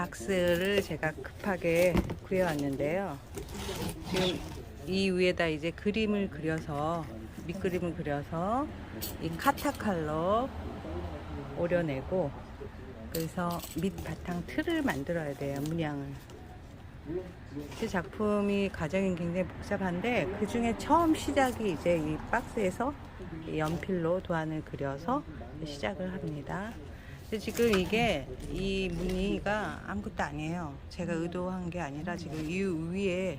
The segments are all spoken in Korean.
박스를 제가 급하게 구해왔는데요. 지금 이 위에다 이제 그림을 그려서 밑그림을 그려서 이 카타 칼로 오려내고 그래서 밑 바탕 틀을 만들어야 돼요 문양을. 그 작품이 과정이 굉장히 복잡한데 그 중에 처음 시작이 이제 이 박스에서 이 연필로 도안을 그려서 시작을 합니다. 근데 지금 이게 이 무늬가 아무것도 아니에요. 제가 의도한 게 아니라 지금 이 위에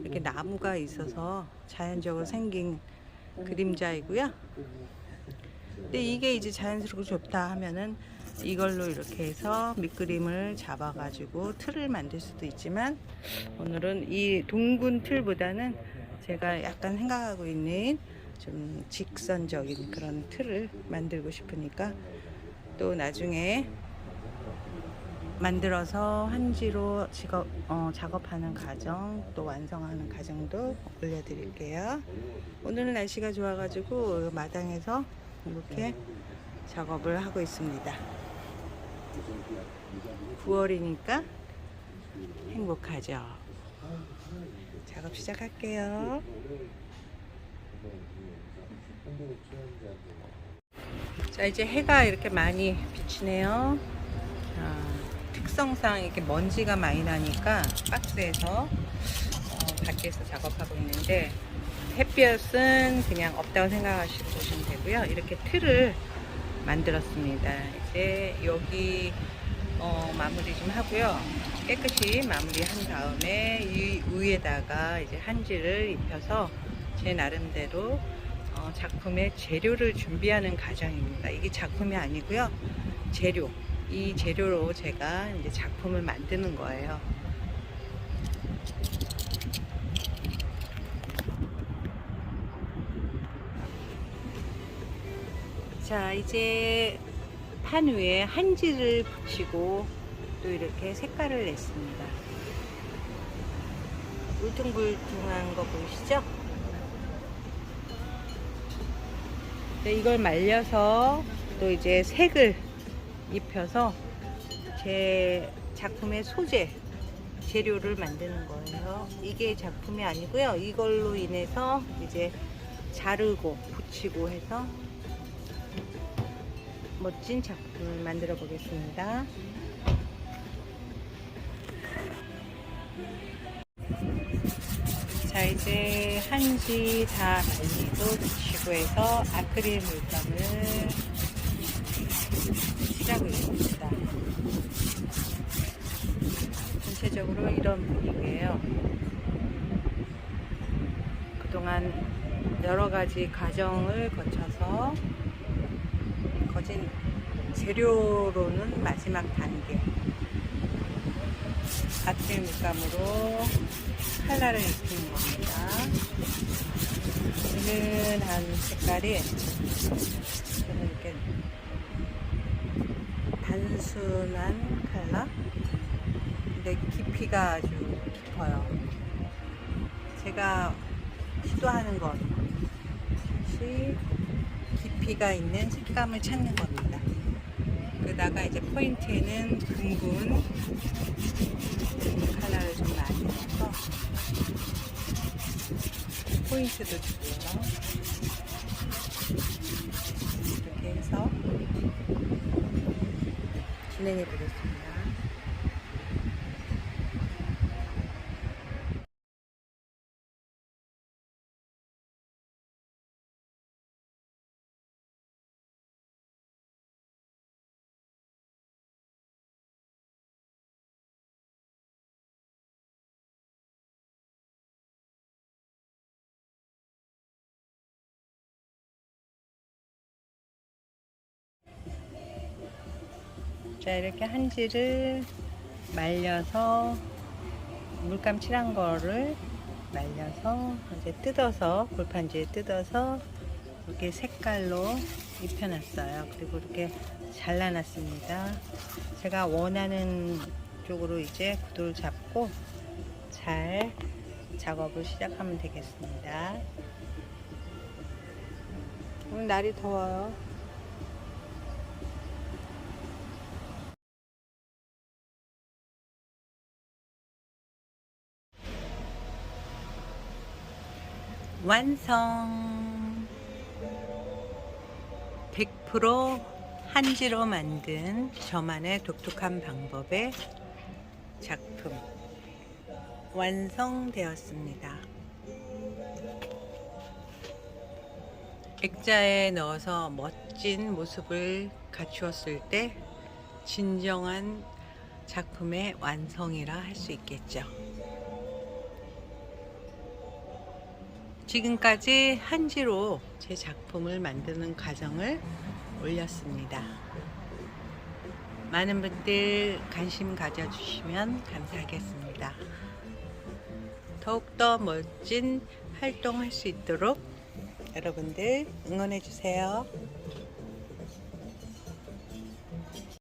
이렇게 나무가 있어서 자연적으로 생긴 그림자이고요. 근데 이게 이제 자연스럽고 좋다 하면은 이걸로 이렇게 해서 밑그림을 잡아가지고 틀을 만들 수도 있지만 오늘은 이 둥근 틀보다는 제가 약간 생각하고 있는 좀 직선적인 그런 틀을 만들고 싶으니까 또 나중에 만들어서 한지로 직업, 어, 작업하는 과정 또 완성하는 과정도 올려드릴게요. 오늘은 날씨가 좋아가지고 마당에서 이렇게 작업을 하고 있습니다. 9월이니까 행복하죠. 작업 시작할게요. 자, 이제 해가 이렇게 많이 비치네요. 자, 특성상 이렇게 먼지가 많이 나니까 박스에서 어, 밖에서 작업하고 있는데 햇볕은 그냥 없다고 생각하시고 보시면 되고요. 이렇게 틀을 만들었습니다. 이제 여기 어, 마무리 좀 하고요. 깨끗이 마무리 한 다음에 이 위에다가 이제 한지를 입혀서 제 나름대로 어, 작품의 재료를 준비하는 과정입니다. 이게 작품이 아니고요. 재료. 이 재료로 제가 이제 작품을 만드는 거예요. 자, 이제 판 위에 한지를 붙이고 또 이렇게 색깔을 냈습니다. 울퉁불퉁한 거 보이시죠? 네, 이걸 말려서 또 이제 색을 입혀서 제 작품의 소재, 재료를 만드는 거예요. 이게 작품이 아니고요. 이걸로 인해서 이제 자르고 붙이고 해서 멋진 작품을 만들어 보겠습니다. 자, 이제 한지 다 말리고 붙이고 해서 아크릴 물감을 칠하겠습니다. 전체적으로 이런 분위기예요. 그동안 여러 가지 과정을 거쳐서 거진 재료로는 마지막 단계. 아크릴 물감으로 칼라를 입히는 겁니다. 은은한 색깔이 이렇게 단순한 칼라? 근데 깊이가 아주 깊어요. 제가 시도하는 것이 깊이가 있는 색감을 찾는 겁니다. 그러다가 이제 포인트에는 둥근 컬러를 좀 많이 넣어서 포인트도 주고요. 이렇게 해서 진행해 보겠습니다. 자 이렇게 한지를 말려서 물감 칠한 거를 말려서 이제 뜯어서 골판지에 뜯어서 이렇게 색깔로 입혀놨어요. 그리고 이렇게 잘라놨습니다. 제가 원하는 쪽으로 이제 구도를 잡고 잘 작업을 시작하면 되겠습니다. 오늘 날이 더워요. 완성! 100% 한지로 만든 저만의 독특한 방법의 작품 완성되었습니다. 액자에 넣어서 멋진 모습을 갖추었을 때 진정한 작품의 완성이라 할 수 있겠죠. 지금까지 한지로 제 작품을 만드는 과정을 올렸습니다. 많은 분들 관심 가져주시면 감사하겠습니다. 더욱더 멋진 활동할 수 있도록 여러분들 응원해 주세요.